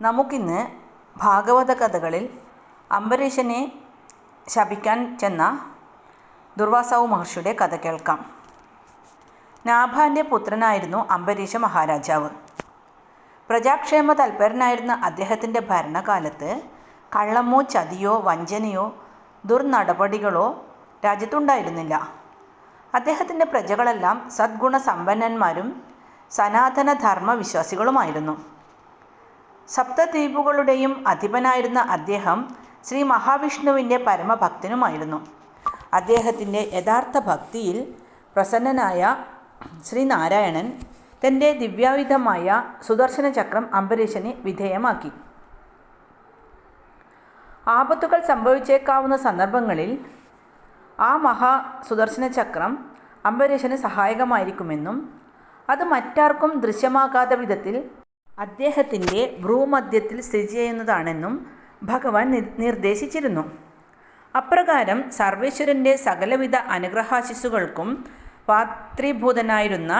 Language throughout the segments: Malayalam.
നമുക്കിന്ന് ഭാഗവത കഥകളിൽ അംബരീഷനെ ശപിക്കാൻ ചെന്ന ദുർവാസാവു മഹർഷിയുടെ കഥ കേൾക്കാം. നാഭാന്റെ പുത്രനായിരുന്നു അംബരീഷ മഹാരാജാവ്. പ്രജാക്ഷേമ തൽപരനായിരുന്ന അദ്ദേഹത്തിന്റെ ഭരണകാലത്ത് കള്ളമോ ചതിയോ വഞ്ചനയോ ദുർനടപടികളോ രാജ്യത്തുണ്ടായിരുന്നില്ല. അദ്ദേഹത്തിന്റെ പ്രജകളെല്ലാം സദ്ഗുണസമ്പന്നന്മാരും സനാതന ധർമ്മ വിശ്വാസികളുമായിരുന്നു സപ്തദ്വീപുകളുടെയും അധിപനായിരുന്ന അദ്ദേഹം ശ്രീ മഹാവിഷ്ണുവിന്റെ പരമഭക്തനുമായിരുന്നു. അദ്ദേഹത്തിന്റെ യഥാർത്ഥ ഭക്തിയിൽ പ്രസന്നനായ ശ്രീനാരായണൻ തന്റെ ദിവ്യായുധമായ സുദർശന ചക്രം അംബരീഷന് വിധേയമാക്കി. ആപത്തുകൾ സംഭവിച്ചേക്കാവുന്ന സന്ദർഭങ്ങളിൽ ആ മഹാ സുദർശന ചക്രം അംബരീഷന് സഹായകമായിരിക്കുമെന്നും അത് മറ്റാർക്കും ദൃശ്യമാകാത്ത വിധത്തിൽ അദ്ദേഹത്തിന്റെ ഭ്രൂമധ്യത്തിൽ സ്ഥിതി ചെയ്യുന്നതാണെന്നും ഭഗവാൻ നിർദ്ദേശിച്ചിരുന്നു. അപ്രകാരം സർവേശ്വരന്റെ സകലവിധ അനുഗ്രഹാശിസുകൾക്കും പാത്രീഭൂതനായിരുന്ന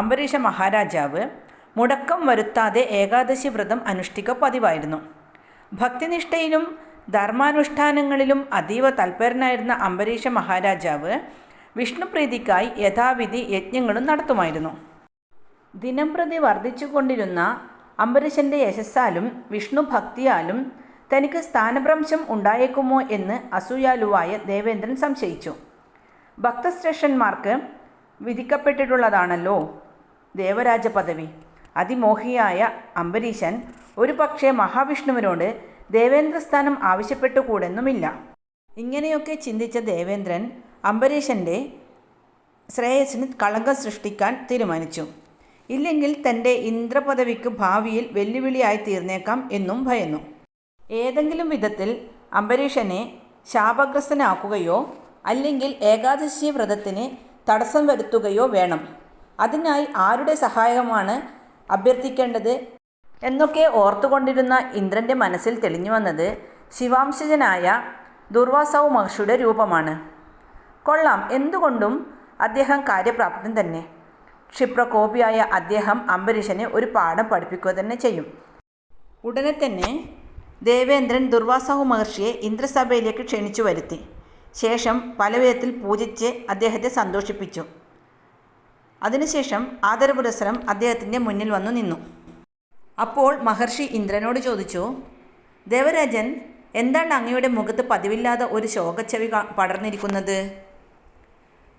അംബരീഷ മഹാരാജാവ് മുടക്കം വരുത്താതെ ഏകാദശി വ്രതം അനുഷ്ഠിക്ക പതിവായിരുന്നു. ഭക്തിനിഷ്ഠയിലും ധർമാനുഷ്ഠാനങ്ങളിലും അതീവ തൽപരനായിരുന്ന അംബരീഷ മഹാരാജാവ് വിഷ്ണുപ്രീതിക്കായി യഥാവിധി യജ്ഞങ്ങളും നടത്തുമായിരുന്നു. ദിനംപ്രതി വർദ്ധിച്ചുകൊണ്ടിരുന്ന അംബരീഷന്റെ യശസ്സാലും വിഷ്ണു ഭക്തിയാലും തനിക്ക് സ്ഥാനഭ്രംശം ഉണ്ടായേക്കുമോ എന്ന് അസൂയാലുവായ ദേവേന്ദ്രൻ സംശയിച്ചു. ഭക്തശ്രേഷ്ഠന്മാർക്ക് വിധിക്കപ്പെട്ടിട്ടുള്ളതാണല്ലോ ദേവരാജ പദവി. അതിമോഹിയായ അംബരീഷൻ ഒരു പക്ഷേ മഹാവിഷ്ണുവിനോട് ദേവേന്ദ്രസ്ഥാനം ആവശ്യപ്പെട്ടുകൂടെന്നുമില്ല. ഇങ്ങനെയൊക്കെ ചിന്തിച്ച ദേവേന്ദ്രൻ അംബരീഷന്റെ ശ്രേയസിന് കളങ്കം സൃഷ്ടിക്കാൻ തീരുമാനിച്ചു. ഇല്ലെങ്കിൽ തന്റെ ഇന്ദ്രപദവിക്ക് ഭാവിയിൽ വെല്ലുവിളിയായി തീർന്നേക്കാം എന്നും ഭയന്നു. ഏതെങ്കിലും വിധത്തിൽ അംബരീഷനെ ശാപഗ്രസ്തനാക്കുകയോ അല്ലെങ്കിൽ ഏകാദശി വ്രതത്തിന് തടസ്സം വരുത്തുകയോ വേണം. അതിനായി ആരുടെ സഹായമാണ് അഭ്യർത്ഥിക്കേണ്ടത്? എന്നൊക്കെ ഓർത്തുകൊണ്ടിരുന്ന ഇന്ദ്രന്റെ മനസ്സിൽ തെളിഞ്ഞു വന്നത് ശിവാംശജനായ ദുർവാസാവു മഹർഷിയുടെ രൂപമാണ്. കൊള്ളാം. എന്തുകൊണ്ടും അദ്ദേഹം കാര്യപ്രാപ്തൻ തന്നെ. ക്ഷിപ്രകോപിയായ അദ്ദേഹം അംബരീഷനെ ഒരു പാഠം പഠിപ്പിക്കുക തന്നെ ചെയ്യും. ഉടനെ തന്നെ ദേവേന്ദ്രൻ ദുർവാസാഹു മഹർഷിയെ ഇന്ദ്രസഭയിലേക്ക് ക്ഷണിച്ചു വരുത്തി. ശേഷം പലവിധത്തിൽ പൂജിച്ച് അദ്ദേഹത്തെ സന്തോഷിപ്പിച്ചു. അതിനുശേഷം ആദരപുരസരം അദ്ദേഹത്തിന്റെ മുന്നിൽ വന്നു നിന്നു. അപ്പോൾ മഹർഷി ഇന്ദ്രനോട് ചോദിച്ചു ദേവരാജൻ എന്താണ് അങ്ങയുടെ മുഖത്ത് പതിവില്ലാതെ ഒരു ശോകച്ചവി പടർന്നിരിക്കുന്നത്?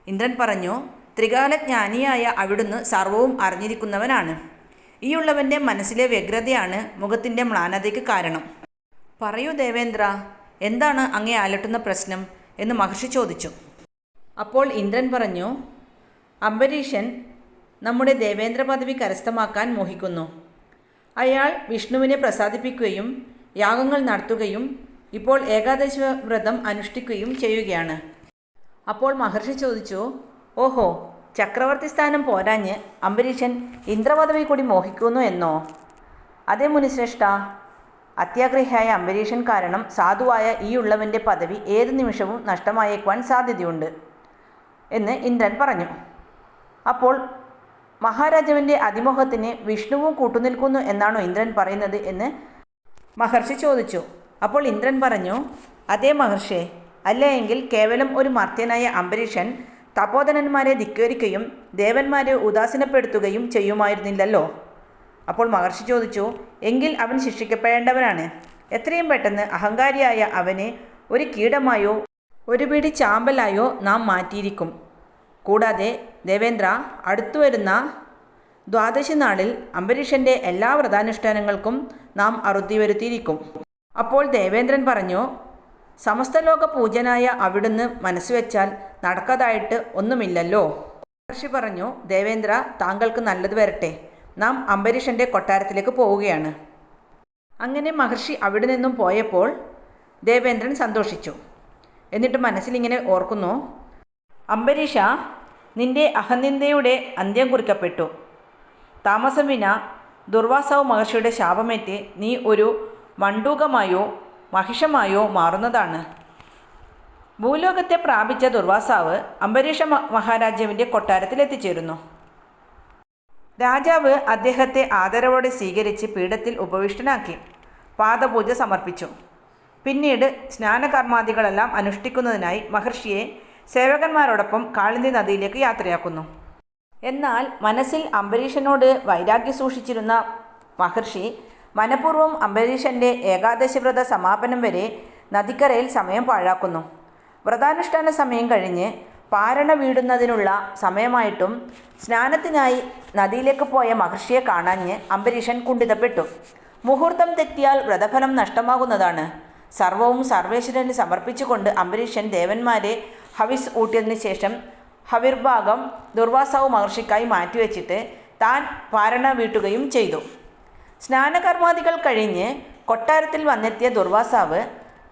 ഇന്ദ്രൻ പറഞ്ഞു ത്രികാലജ്ഞാനിയായ അവിടുന്ന് സർവവും അറിഞ്ഞിരിക്കുന്നവനാണ്. ഈയുള്ളവന്റെ മനസ്സിലെ വ്യഗ്രതയാണ് മുഖത്തിന്റെ മ്ലാനതയ്ക്ക് കാരണം. പറയൂ ദേവേന്ദ്ര എന്താണ് അങ്ങേ അലട്ടുന്ന പ്രശ്നം? എന്ന് മഹർഷി ചോദിച്ചു. അപ്പോൾ ഇന്ദ്രൻ പറഞ്ഞു അംബരീഷൻ നമ്മുടെ ദേവേന്ദ്ര പദവി കരസ്ഥമാക്കാൻ മോഹിക്കുന്നു. അയാൾ വിഷ്ണുവിനെ പ്രസാദിപ്പിക്കുകയും യാഗങ്ങൾ നടത്തുകയും ഇപ്പോൾ ഏകാദശി വ്രതം അനുഷ്ഠിക്കുകയും ചെയ്യുകയാണ്. അപ്പോൾ മഹർഷി ചോദിച്ചു ഓഹോ ചക്രവർത്തി സ്ഥാനം പോരാഞ്ഞ് അംബരീഷൻ ഇന്ദ്രപദവി കൂടി മോഹിക്കുന്നു എന്നോ? അതേ മുനിശ്രേഷ്ഠ അത്യാഗ്രഹിയായ അംബരീഷൻ കാരണം സാധുവായ ഈ ഉള്ളവന്റെ പദവി ഏത് നിമിഷവും നഷ്ടമായേക്കുവാൻ സാധ്യതയുണ്ട് എന്ന് ഇന്ദ്രൻ പറഞ്ഞു. അപ്പോൾ മഹാരാജാവിന്റെ അതിമോഹത്തിന് വിഷ്ണുവും കൂട്ടുനിൽക്കുന്നു എന്നാണോ ഇന്ദ്രൻ പറയുന്നത് എന്ന് മഹർഷി ചോദിച്ചു. അപ്പോൾ ഇന്ദ്രൻ പറഞ്ഞു അതേ മഹർഷേ അല്ലെങ്കിൽ കേവലം ഒരു മർത്യനായ അംബരീഷൻ തപോധനന്മാരെ ധിക്കരിക്കുകയും ദേവന്മാരെ ഉദാസീനപ്പെടുത്തുകയും ചെയ്യുമായിരുന്നില്ലല്ലോ. അപ്പോൾ മഹർഷി ചോദിച്ചു എങ്കിൽ അവൻ ശിക്ഷിക്കപ്പെടേണ്ടവനാണ്? എത്രയും പെട്ടെന്ന് അഹങ്കാരിയായ അവനെ ഒരു കീടമായോ ഒരു പിടി ചാമ്പലായോ നാം മാറ്റിയിരിക്കും. കൂടാതെ ദേവേന്ദ്ര അടുത്തു വരുന്ന ദ്വാദശി നാളിൽ അംബരീഷന്റെ എല്ലാ വ്രതാനുഷ്ഠാനങ്ങൾക്കും നാം അറുതി വരുത്തിയിരിക്കും അപ്പോൾ ദേവേന്ദ്രൻ പറഞ്ഞു സമസ്തലോക പൂജനായ അവിടുന്ന് മനസ്സുവെച്ചാൽ നടക്കാതായിട്ട് ഒന്നുമില്ലല്ലോ. മഹർഷി പറഞ്ഞു ദേവേന്ദ്ര താങ്കൾക്ക് നല്ലത് വരട്ടെ. നാം അംബരീഷന്റെ കൊട്ടാരത്തിലേക്ക് പോവുകയാണ്. അങ്ങനെ മഹർഷി അവിടെ നിന്നും പോയപ്പോൾ ദേവേന്ദ്രൻ സന്തോഷിച്ചു. എന്നിട്ട് മനസ്സിലിങ്ങനെ ഓർക്കുന്നു അംബരീഷ നിന്റെ അഹനിന്ദയുടെ അന്ത്യം കുറിക്കപ്പെട്ടു. താമസം വിന ദുർവാസാവ് മഹർഷിയുടെ ശാപമേറ്റ് നീ ഒരു മണ്ടൂകമായോ മഹിഷമായോ മാറുന്നതാണ്. ഭൂലോകത്തെ പ്രാപിച്ച ദുർവാസാവ് അംബരീഷ മഹാരാജാവിന്റെ കൊട്ടാരത്തിൽ എത്തിച്ചേരുന്നു രാജാവ് അദ്ദേഹത്തെ ആദരവോടെ സ്വീകരിച്ച് പീഠത്തിൽ ഉപവിഷ്ടനാക്കി പാദപൂജ സമർപ്പിച്ചു. പിന്നീട് സ്നാനകർമാദികളെല്ലാം അനുഷ്ഠിക്കുന്നതിനായി മഹർഷിയെ സേവകന്മാരോടൊപ്പം കാളിന്തി നദിയിലേക്ക് യാത്രയാക്കുന്നു. എന്നാൽ മനസ്സിൽ അംബരീഷനോട് വൈരാഗ്യ സൂക്ഷിച്ചിരുന്ന മഹർഷി മനഃപൂർവം അംബരീഷന്റെ ഏകാദശിവ്രത സമാപനം വരെ നദിക്കരയിൽ സമയം പാഴാക്കുന്നു. വ്രതാനുഷ്ഠാന സമയം കഴിഞ്ഞ് പാരണ വീടുന്നതിനുള്ള സമയമായിട്ടും സ്നാനത്തിനായി നദിയിലേക്ക് പോയ മഹർഷിയെ കാണാഞ്ഞ് അംബരീഷൻ കുണ്ഠിതപ്പെട്ടു. മുഹൂർത്തം തെറ്റിയാൽ വ്രതഫലം നഷ്ടമാകുന്നതാണ്. സർവവും സർവേശ്വരന് സമർപ്പിച്ചുകൊണ്ട് അംബരീഷൻ ദേവന്മാരെ ഹവിസ് ഊട്ടിയതിന് ശേഷം ഹവിർഭാഗം ദുർവാസാവ് മഹർഷിക്കായി മാറ്റിവെച്ചിട്ട് താൻ പാരണ വീട്ടുകയും ചെയ്തു. സ്നാനകർമാദികൾ കഴിഞ്ഞ് കൊട്ടാരത്തിൽ വന്നെത്തിയ ദുർവാസാവ്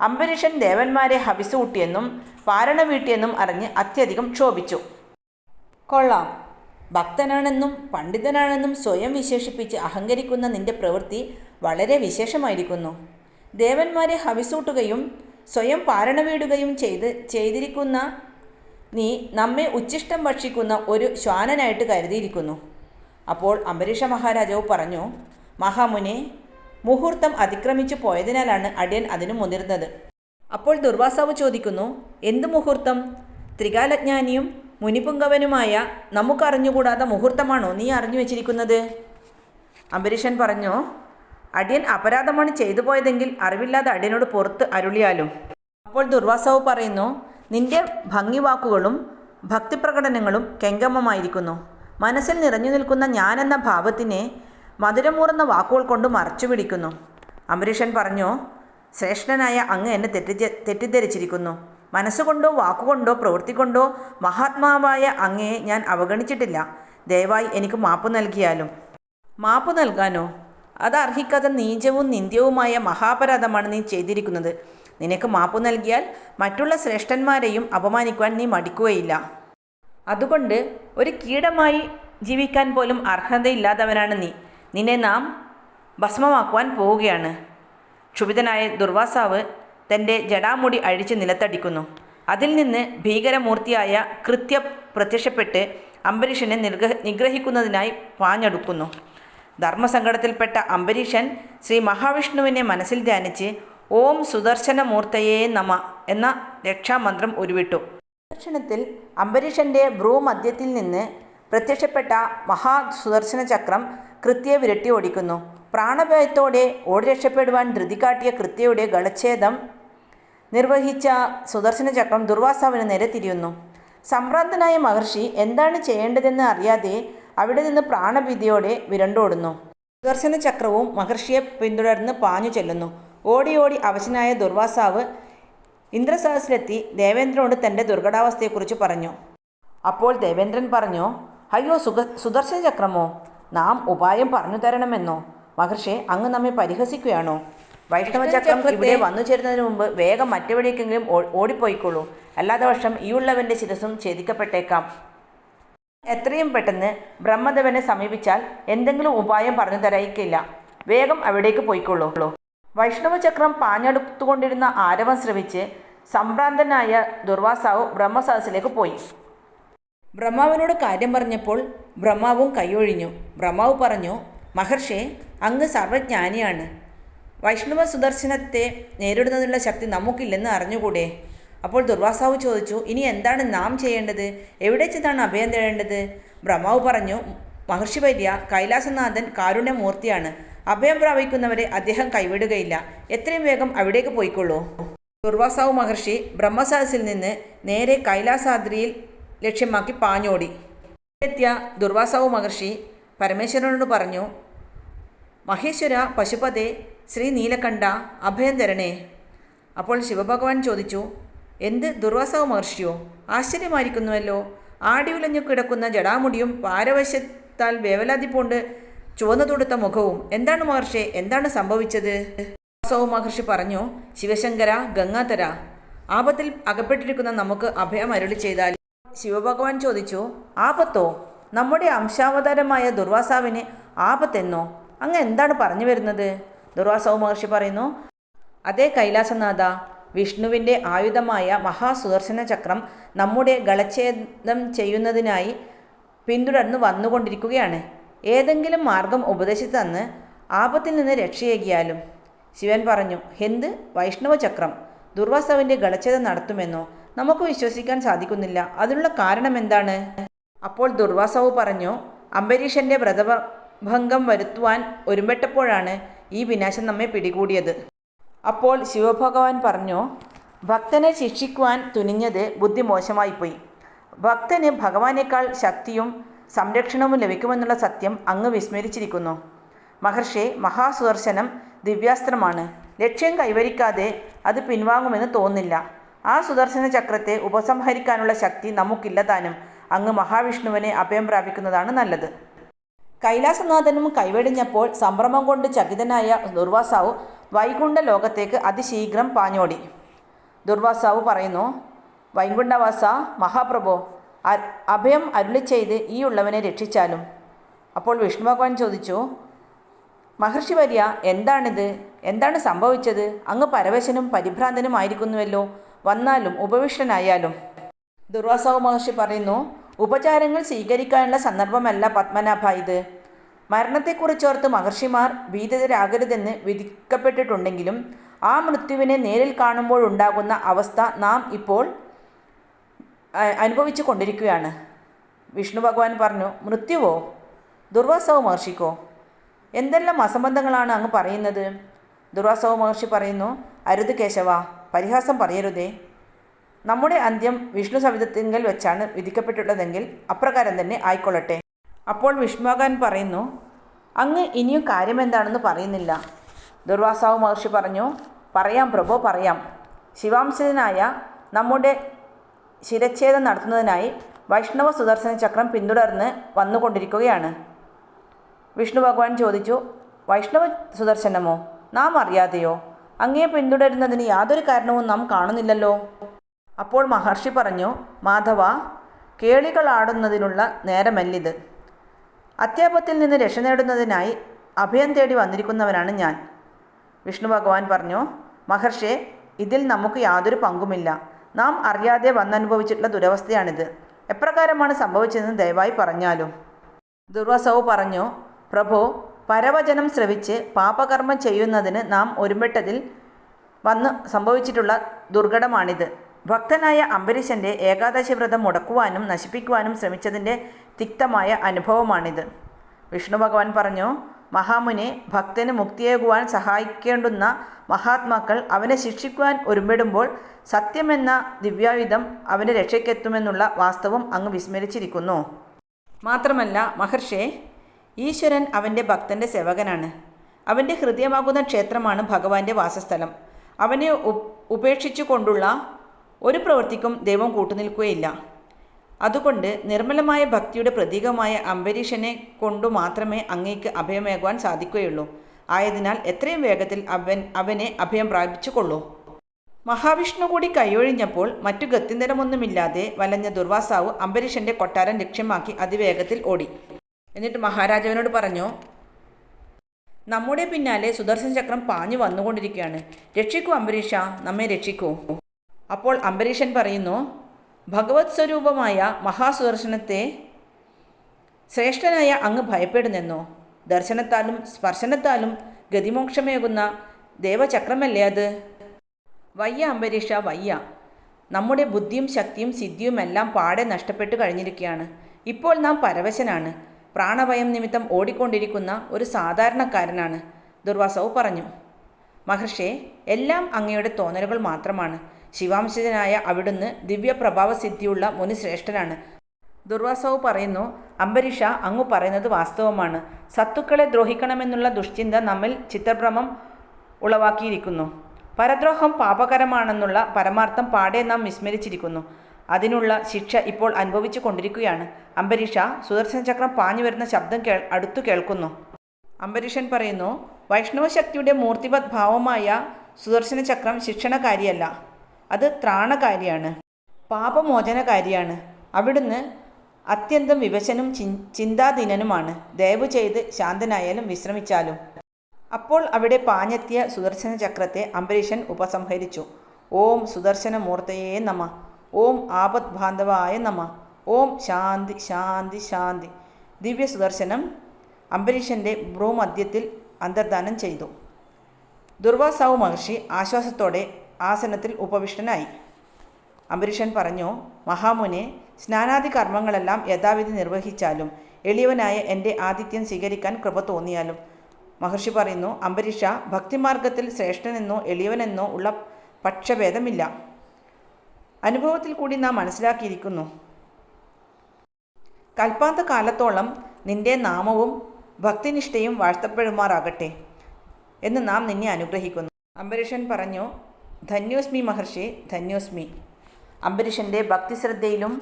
അംബരീഷൻ ദേവന്മാരെ ഹവിസ് കൂട്ടിയെന്നും പാരണ വീട്ടിയെന്നും അറിഞ്ഞ് അത്യധികം ക്ഷോഭിച്ചു. കൊള്ളാം. ഭക്തനാണെന്നും പണ്ഡിതനാണെന്നും സ്വയം വിശേഷിപ്പിച്ച് അഹങ്കരിക്കുന്ന നിന്റെ പ്രവൃത്തി വളരെ വിശേഷമായിരിക്കുന്നു. ദേവന്മാരെ ഹവിസൂട്ടുകയും സ്വയം പാരണ ചെയ്ത് ചെയ്തിരിക്കുന്ന നീ നമ്മെ ഉച്ഛിഷ്ടം ഭക്ഷിക്കുന്ന ഒരു ശ്വാനനായിട്ട് കരുതിയിരിക്കുന്നു. അപ്പോൾ അംബരീഷ മഹാരാജാവ് പറഞ്ഞു മഹാമുനെ മുഹൂർത്തം അതിക്രമിച്ചു പോയതിനാലാണ് അടിയൻ അതിനു മുതിർന്നത്. അപ്പോൾ ദുർവാസാവ് ചോദിക്കുന്നു എന്ത് മുഹൂർത്തം? ത്രികാലജ്ഞാനിയും മുനിപുങ്കവനുമായ നമുക്കറിഞ്ഞുകൂടാത്ത മുഹൂർത്തമാണോ നീ അറിഞ്ഞു വച്ചിരിക്കുന്നത്? അംബരീഷൻ പറഞ്ഞു അടിയൻ അപരാധമാണ് ചെയ്തു പോയതെങ്കിൽ അറിവില്ലാതെ അടിയനോട് പുറത്ത് അരുളിയാലും. അപ്പോൾ ദുർവാസാവ് പറയുന്നു നിന്റെ ഭംഗിവാക്കുകളും ഭക്തിപ്രകടനങ്ങളും കെങ്കമ്മമായിരിക്കുന്നു മനസ്സിൽ നിറഞ്ഞു നിൽക്കുന്ന ഞാനെന്ന ഭാവത്തിനെ മധുരമൂറുന്ന വാക്കുകൾ കൊണ്ട് മറച്ചു പിടിക്കുന്നു. അംബരീഷൻ പറഞ്ഞു ശ്രേഷ്ഠനായ അങ്ങ് എന്നെ തെറ്റി തെറ്റിദ്ധരിച്ചിരിക്കുന്നു. മനസ്സുകൊണ്ടോ വാക്കുകൊണ്ടോ പ്രവൃത്തി കൊണ്ടോ മഹാത്മാവായ അങ്ങയെ ഞാൻ അവഗണിച്ചിട്ടില്ല. ദയവായി എനിക്ക് മാപ്പ് നൽകിയാലും. മാപ്പ് നൽകാനോ? അത് അർഹിക്കാത്ത നീചവും നിന്ദ്യവുമായ മഹാപരാധമാണ് നീ ചെയ്തിരിക്കുന്നത്. നിനക്ക് മാപ്പ് നൽകിയാൽ മറ്റുള്ള ശ്രേഷ്ഠന്മാരെയും അപമാനിക്കുവാൻ നീ മടിക്കുകയില്ല. അതുകൊണ്ട് ഒരു കീടമായി ജീവിക്കാൻ പോലും അർഹതയില്ലാത്തവനാണ് നീ. നിന്നെ നാം ഭസ്മമാക്കുവാൻ പോവുകയാണ്. ക്ഷുഭിതനായ ദുർവാസാവ് തന്റെ ജടാമുടി അഴിച്ച് നിലത്തടിക്കുന്നു. അതിൽ നിന്ന് ഭീകരമൂർത്തിയായ കൃത്യ പ്രത്യക്ഷപ്പെട്ട് അംബരീഷനെ നിർഗ നിഗ്രഹിക്കുന്നതിനായി പാഞ്ഞെടുക്കുന്നു ധർമ്മസങ്കടത്തിൽപ്പെട്ട അംബരീഷൻ ശ്രീ മഹാവിഷ്ണുവിനെ മനസ്സിൽ ധ്യാനിച്ച് ഓം സുദർശനമൂർത്തയേ നമ എന്ന രക്ഷാമന്ത്രം ഉരുവിട്ടു. സുദർശനത്തിൽ അംബരീഷന്റെ ഭ്രൂമധ്യത്തിൽ നിന്ന് പ്രത്യക്ഷപ്പെട്ട മഹാ സുദർശന ചക്രം കൃത്യയെ വിരട്ടി ഓടിക്കുന്നു. പ്രാണഭയത്തോടെ ഓടി രക്ഷപ്പെടുവാൻ ധൃതി കാട്ടിയ കൃത്യയുടെ ഗളച്ഛേദം നിർവഹിച്ച സുദർശന ചക്രം ദുർവാസാവിന് നേരെ തിരിയുന്നു. സംഭ്രാന്തനായ മഹർഷി എന്താണ് ചെയ്യേണ്ടതെന്ന് അറിയാതെ അവിടെ നിന്ന് പ്രാണഭീതിയോടെ വിരണ്ടോടുന്നു. സുദർശന ചക്രവും മഹർഷിയെ പിന്തുടർന്ന് പാഞ്ഞു ചെല്ലുന്നു. ഓടി ഓടി അവശനായ ദുർവാസാവ് ഇന്ദ്രസഹസിലെത്തി ദേവേന്ദ്രനോട് തന്റെ ദുർഘടാവസ്ഥയെക്കുറിച്ച് പറഞ്ഞു. അപ്പോൾ ദേവേന്ദ്രൻ പറഞ്ഞു അയ്യോ സുദർശന ചക്രമോ? നാം ഉപായം പറഞ്ഞു തരണമെന്നോ? മഹർഷെ അങ്ങ് നമ്മെ പരിഹസിക്കുകയാണോ? വൈഷ്ണവചക്രം ഇവിടെ വന്നു ചേരുന്നതിന് മുമ്പ് വേഗം മറ്റെവിടേക്കെങ്കിലും ഓടിപ്പോയിക്കൊള്ളൂ. അല്ലാതെ വർഷം ഈ ഉള്ളവന്റെ ശിരസും ഛേദിക്കപ്പെട്ടേക്കാം. എത്രയും പെട്ടെന്ന് ബ്രഹ്മദേവനെ സമീപിച്ചാൽ എന്തെങ്കിലും ഉപായം പറഞ്ഞു തരായിക്കില്ല. വേഗം അവിടേക്ക് പോയിക്കൊള്ളൂ. വൈഷ്ണവചക്രം പാഞ്ഞെടുത്തുകൊണ്ടിരുന്ന ആരവം ശ്രവിച്ച് സംഭ്രാന്തനായ ദുർവാസാവ് ബ്രഹ്മസദസ്സിലേക്ക് പോയി. ബ്രഹ്മാവിനോട് കാര്യം പറഞ്ഞപ്പോൾ ബ്രഹ്മാവും കൈയൊഴിഞ്ഞു. ബ്രഹ്മാവ് പറഞ്ഞു മഹർഷേ അങ്ങ് സർവജ്ഞാനിയാണ്. വൈഷ്ണവ സുദർശനത്തെ നേരിടുന്നതിനുള്ള ശക്തി നമുക്കില്ലെന്ന് അറിഞ്ഞുകൂടെ? അപ്പോൾ ദുർവാസാവ് ചോദിച്ചു ഇനി എന്താണ് നാം ചെയ്യേണ്ടത്? എവിടെ ചെന്നാണ് അഭയം തേടേണ്ടത്? ബ്രഹ്മാവ് പറഞ്ഞു മഹർഷി വര്യ കൈലാസനാഥൻ കാരുണ്യമൂർത്തിയാണ്. അഭയം പ്രാപിക്കുന്നവരെ അദ്ദേഹം കൈവിടുകയില്ല. എത്രയും വേഗം അവിടേക്ക് പോയിക്കൊള്ളൂ. ദുർവാസാവ് മഹർഷി ബ്രഹ്മസദസ്സിൽ നിന്ന് നേരെ കൈലാസാദ്രിയിൽ ലക്ഷ്യമാക്കി പാഞ്ഞോടി. എത്തിയ ദുർവാസാവ് മഹർഷി പരമേശ്വരനോട് പറഞ്ഞു മഹേശ്വര പശുപതേ ശ്രീ നീലകണ്ഠ അഭയം തരണേ അപ്പോൾ ശിവഭഗവാൻ ചോദിച്ചു എന്ത് ദുർവാസാവ് മഹർഷിയോ ആശ്ചര്യമായിരിക്കുന്നുവല്ലോ. ആടിയുലഞ്ഞു കിടക്കുന്ന ജടാമുടിയും പാരവശ്യത്താൽ വേവലാതി പോണ്ട് ചുവന്നു തൊടുത്ത മുഖവും. എന്താണ് മഹർഷി എന്താണ് സംഭവിച്ചത്? ദുർവാസാവ് മഹർഷി പറഞ്ഞു ശിവശങ്കര ഗംഗാധര ആപത്തിൽ അകപ്പെട്ടിരിക്കുന്ന നമുക്ക് അഭയം അരുളി ചെയ്താൽ ശിവഭഗവാൻ ചോദിച്ചു ആപത്തോ? നമ്മുടെ അംശാവതാരമായ ദുർവാസാവിന് ആപത്തെന്നോ? അങ്ങ് എന്താണ് പറഞ്ഞു വരുന്നത്? ദുർവാസാവ് മഹർഷി പറയുന്നു അതേ കൈലാസനാഥ വിഷ്ണുവിന്റെ ആയുധമായ മഹാസുദർശന ചക്രം നമ്മുടെ ഗളച്ഛേദം ചെയ്യുന്നതിനായി പിന്തുടർന്ന് വന്നുകൊണ്ടിരിക്കുകയാണ്. ഏതെങ്കിലും മാർഗം ഉപദേശിച്ചു തന്ന് ആപത്തിൽ നിന്ന് രക്ഷയേകിയാലും. ശിവൻ പറഞ്ഞു എന്ത്? വൈഷ്ണവ ചക്രം ദുർവാസാവിന്റെ ഗളച്ഛേദം നടത്തുമെന്നോ? നമുക്ക് വിശ്വസിക്കാൻ സാധിക്കുന്നില്ല. അതിനുള്ള കാരണം എന്താണ്? അപ്പോൾ ദുർവാസാവ് പറഞ്ഞു അംബരീഷന്റെ വ്രതഭംഗം വരുത്തുവാൻ ഒരുമ്പെട്ടപ്പോഴാണ് ഈ വിനാശം നമ്മെ പിടികൂടിയത്. അപ്പോൾ ശിവഭഗവാൻ പറഞ്ഞു ഭക്തനെ ശിക്ഷിക്കുവാൻ തുനിഞ്ഞത് ബുദ്ധി മോശമായിപ്പോയി. ഭക്തന് ഭഗവാനേക്കാൾ ശക്തിയും സംരക്ഷണവും ലഭിക്കുമെന്നുള്ള സത്യം അങ്ങ് വിസ്മരിച്ചിരിക്കുന്നു. മഹർഷി മഹാസുദർശനം ദിവ്യാസ്ത്രമാണ്. ലക്ഷ്യം കൈവരിക്കാതെ അത് പിൻവാങ്ങുമെന്ന് തോന്നില്ല. ആ സുദർശന ചക്രത്തെ ഉപസംഹരിക്കാനുള്ള ശക്തി നമുക്കില്ലതാനും അങ്ങ് മഹാവിഷ്ണുവിനെ അഭയം പ്രാപിക്കുന്നതാണ് നല്ലത്. കൈലാസനാഥനും കൈവെടിഞ്ഞപ്പോൾ സംഭ്രമം കൊണ്ട് ചകിതനായ ദുർവാസാവ് വൈകുണ്ഠ ലോകത്തേക്ക് അതിശീഘ്രം പാഞ്ഞോടി. ദുർവാസാവ് പറയുന്നു വൈകുണ്ഠവാസ മഹാപ്രഭോ അഭയം അരുളി ചെയ്ത് ഈ ഉള്ളവനെ രക്ഷിച്ചാലും. അപ്പോൾ വിഷ്ണു ഭഗവാൻ ചോദിച്ചു മഹർഷി വര്യ എന്താണിത്? എന്താണ് സംഭവിച്ചത്? അങ്ങ് പരവശനും പരിഭ്രാന്തനുമായിരിക്കുന്നുവല്ലോ. വന്നാലും ഉപവിഷ്ടനായാലും. ദുർവാസാവ് മഹർഷി പറയുന്നു ഉപചാരങ്ങൾ സ്വീകരിക്കാനുള്ള സന്ദർഭമല്ല പത്മനാഭ ഇത്. മരണത്തെക്കുറിച്ചോർത്ത് മഹർഷിമാർ ഭീതരാകരുതെന്ന് വിധിക്കപ്പെട്ടിട്ടുണ്ടെങ്കിലും ആ മൃത്യുവിനെ നേരിൽ കാണുമ്പോഴുണ്ടാകുന്ന അവസ്ഥ നാം ഇപ്പോൾ അനുഭവിച്ചു കൊണ്ടിരിക്കുകയാണ്. വിഷ്ണു ഭഗവാൻ പറഞ്ഞു മൃത്യുവോ? ദുർവാസവ മഹർഷിക്കോ? എന്തെല്ലാം അസംബന്ധങ്ങളാണ് അങ്ങ് പറയുന്നത്? ദുർവാസവ മഹർഷി പറയുന്നു അരുത് കേശവ പരിഹാസം പറയരുതേ. നമ്മുടെ അന്ത്യം വിഷ്ണു സവിധത്തിങ്കൽ വെച്ചാണ് വിധിക്കപ്പെട്ടിട്ടുള്ളതെങ്കിൽ അപ്രകാരം തന്നെ ആയിക്കൊള്ളട്ടെ. അപ്പോൾ വിഷ്ണുഭഗാൻ പറയുന്നു അങ്ങ് ഇനിയും കാര്യമെന്താണെന്ന് പറയുന്നില്ല. ദുർവാസാവ് മഹർഷി പറഞ്ഞു പറയാം പ്രഭോ പറയാം. ശിവാംശനായ നമ്മുടെ ശിരച്ഛേദം നടത്തുന്നതിനായി വൈഷ്ണവ സുദർശന ചക്രം പിന്തുടർന്ന് വന്നുകൊണ്ടിരിക്കുകയാണ്. വിഷ്ണു ഭഗവാൻ ചോദിച്ചു വൈഷ്ണവ സുദർശനമോ? നാം അറിയാതെയോ? അങ്ങേ പിന്തുടരുന്നതിന് യാതൊരു കാരണവും നാം കാണുന്നില്ലല്ലോ. അപ്പോൾ മഹർഷി പറഞ്ഞു മാധവ കേളികളാടുന്നതിനുള്ള നേരമല്ലിത്. അത്യാപത്തിൽ നിന്ന് രക്ഷ നേടുന്നതിനായി അഭയം തേടി വന്നിരിക്കുന്നവനാണ് ഞാൻ. വിഷ്ണു ഭഗവാൻ പറഞ്ഞു മഹർഷേ ഇതിൽ നമുക്ക് യാതൊരു പങ്കുമില്ല. നാം അറിയാതെ വന്നനുഭവിച്ചിട്ടുള്ള ദുരവസ്ഥയാണിത്. എപ്രകാരമാണ് സംഭവിച്ചതെന്ന് ദയവായി പറഞ്ഞാലും. ദുർവസവ് പറഞ്ഞു പ്രഭു പരവചനം ശ്രവിച്ച് പാപകർമ്മം ചെയ്യുന്നതിന് നാം ഒരുമ്പെട്ടതിൽ വന്ന് സംഭവിച്ചിട്ടുള്ള ദുർഘടമാണിത്. ഭക്തനായ അംബരീഷന്റെ ഏകാദശി വ്രതം മുടക്കുവാനും നശിപ്പിക്കുവാനും ശ്രമിച്ചതിന്റെ തിക്തമായ അനുഭവമാണിത്. വിഷ്ണു ഭഗവാൻ പറഞ്ഞു മഹാമുനെ ഭക്തന് മുക്തിയേകുവാൻ സഹായിക്കേണ്ടുന്ന മഹാത്മാക്കൾ അവനെ ശിക്ഷിക്കുവാൻ ഒരുമ്പിടുമ്പോൾ സത്യമെന്ന ദിവ്യായുധം അവന്റെ രക്ഷയ്ക്കെത്തുമെന്നുള്ള വാസ്തവം അങ്ങ് വിസ്മരിച്ചിരിക്കുന്നു. മാത്രമല്ല മഹർഷേ ഈശ്വരൻ അവന്റെ ഭക്തന്റെ സേവകനാണ്. അവന്റെ ഹൃദയമാകുന്ന ക്ഷേത്രമാണ് ഭഗവാന്റെ വാസസ്ഥലം. അവനെ ഉപ് ഉപേക്ഷിച്ചു കൊണ്ടുള്ള ഒരു പ്രവൃത്തിക്കും ദൈവം കൂട്ടുനിൽക്കുകയില്ല. അതുകൊണ്ട് നിർമ്മലമായ ഭക്തിയുടെ പ്രതീകമായ അംബരീഷനെ കൊണ്ടു മാത്രമേ അങ്ങേക്ക് അഭയമേകുവാൻ സാധിക്കുകയുള്ളൂ. ആയതിനാൽ എത്രയും വേഗത്തിൽ അവൻ അവനെ അഭയം പ്രാപിച്ചുകൊള്ളൂ. മഹാവിഷ്ണു കൂടി കൈയൊഴിഞ്ഞപ്പോൾ മറ്റു ഗത്യന്തരമൊന്നുമില്ലാതെ വലഞ്ഞ ദുർവാസാവ് അംബരീഷന്റെ കൊട്ടാരം ലക്ഷ്യമാക്കി അതിവേഗത്തിൽ ഓടി. എന്നിട്ട് മഹാരാജാവിനോട് പറഞ്ഞു നമ്മുടെ പിന്നാലെ സുദർശൻ ചക്രം പാഞ്ഞു വന്നുകൊണ്ടിരിക്കുകയാണ്. രക്ഷിക്കൂ അംബരീഷ നമ്മെ രക്ഷിക്കൂ. അപ്പോൾ അംബരീഷൻ പറയുന്നു ഭഗവത് സ്വരൂപമായ മഹാസുദർശനത്തെ ശ്രേഷ്ഠനായ അങ്ങ് ഭയപ്പെടുന്നെന്നോ? ദർശനത്താലും സ്പർശനത്താലും ഗതിമോക്ഷമേകുന്ന ദേവചക്രമല്ലേ അത്? വയ്യ അംബരീഷ വയ്യ. നമ്മുടെ ബുദ്ധിയും ശക്തിയും സിദ്ധിയുമെല്ലാം പാടെ നഷ്ടപ്പെട്ടു കഴിഞ്ഞിരിക്കുകയാണ്. ഇപ്പോൾ നാം പരവശനാണ്. പ്രാണഭയം നിമിത്തം ഓടിക്കൊണ്ടിരിക്കുന്ന ഒരു സാധാരണക്കാരനാണ് ദുർവാസവ് പറഞ്ഞു. മഹർഷേ എല്ലാം അങ്ങയുടെ തോന്നലുകൾ മാത്രമാണ്. ശിവാംശജനായ അവിടുന്ന് ദിവ്യപ്രഭാവ സിദ്ധിയുള്ള മുനിശ്രേഷ്ഠനാണ്. ദുർവാസവ് പറയുന്നു അംബരീഷ അങ്ങ് പറയുന്നത് വാസ്തവമാണ്. സത്തുക്കളെ ദ്രോഹിക്കണമെന്നുള്ള ദുഷ്ചിന്ത നമ്മിൽ ചിത്രഭ്രമം ഉളവാക്കിയിരിക്കുന്നു. പരദ്രോഹം പാപകരമാണെന്നുള്ള പരമാർത്ഥം പാടെ നാം വിസ്മരിച്ചിരിക്കുന്നു. അതിനുള്ള ശിക്ഷ ഇപ്പോൾ അനുഭവിച്ചു കൊണ്ടിരിക്കുകയാണ്. അംബരീഷ സുദർശന ചക്രം പാഞ്ഞു വരുന്ന ശബ്ദം കേൾ അടുത്തു കേൾക്കുന്നു. അംബരീഷൻ പറയുന്നു വൈഷ്ണവ ശക്തിയുടെ മൂർത്തിവത് ഭാവമായ സുദർശന ചക്രം ശിക്ഷണകാരിയല്ല. അത് ത്രാണകാരിയാണ്. പാപമോചനകാരിയാണ്. അവിടുന്ന് അത്യന്തം വിവശനും ചി ചിന്താധീനനുമാണ്. ദയവ് ചെയ്ത് ശാന്തനായാലും വിശ്രമിച്ചാലും. അപ്പോൾ അവിടെ പാഞ്ഞെത്തിയ സുദർശന ചക്രത്തെ അംബരീഷൻ ഉപസംഹരിച്ചു. ഓം സുദർശന മൂർത്തയേ നമ. ഓം ആപത് ബാന്ധവായ നമ. ഓം ശാന്തി ശാന്തി ശാന്തി. ദിവ്യ സുദർശനം അംബരീഷന്റെ ഭ്രൂമധ്യത്തിൽ അന്തർദാനം ചെയ്തു. ദുർവാസാവു മഹർഷി ആശ്വാസത്തോടെ ആസനത്തിൽ ഉപവിഷ്ടനായി. അംബരീഷൻ പറഞ്ഞു മഹാമുനെ സ്നാനാദി കർമ്മങ്ങളെല്ലാം യഥാവിധി നിർവഹിച്ചാലും എളിയവനായ എന്റെ ആതിഥ്യം സ്വീകരിക്കാൻ കൃപ തോന്നിയാലും. മഹർഷി പറയുന്നു അംബരീഷ ഭക്തിമാർഗത്തിൽ ശ്രേഷ്ഠനെന്നോ എളിയവനെന്നോ ഉള്ള പക്ഷഭേദമില്ല. അനുഭവത്തിൽ കൂടി നാം മനസ്സിലാക്കിയിരിക്കുന്നു. കൽപ്പാന്ത കാലത്തോളം നിന്റെ നാമവും ഭക്തിനിഷ്ഠയും വാഴ്ത്തപ്പെടുമാറാകട്ടെ എന്ന് നാം നിന്നെ അനുഗ്രഹിക്കുന്നു. അംബരീഷൻ പറഞ്ഞു ധന്യോസ്മി മഹർഷി ധന്യോസ്മി. അംബരീഷന്റെ ഭക്തിശ്രദ്ധയിലും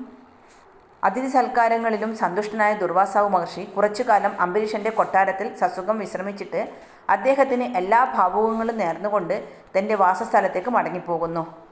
അതിഥി സൽക്കാരങ്ങളിലും സന്തുഷ്ടനായ ദുർവാസാവ് മഹർഷി കുറച്ചു കാലം അംബരീഷന്റെ കൊട്ടാരത്തിൽ സസുഖം വിശ്രമിച്ചിട്ട് അദ്ദേഹത്തിന് എല്ലാ ഭാവുകങ്ങളും നേർന്നുകൊണ്ട് തന്റെ വാസസ്ഥലത്തേക്ക് മടങ്ങിപ്പോകുന്നു.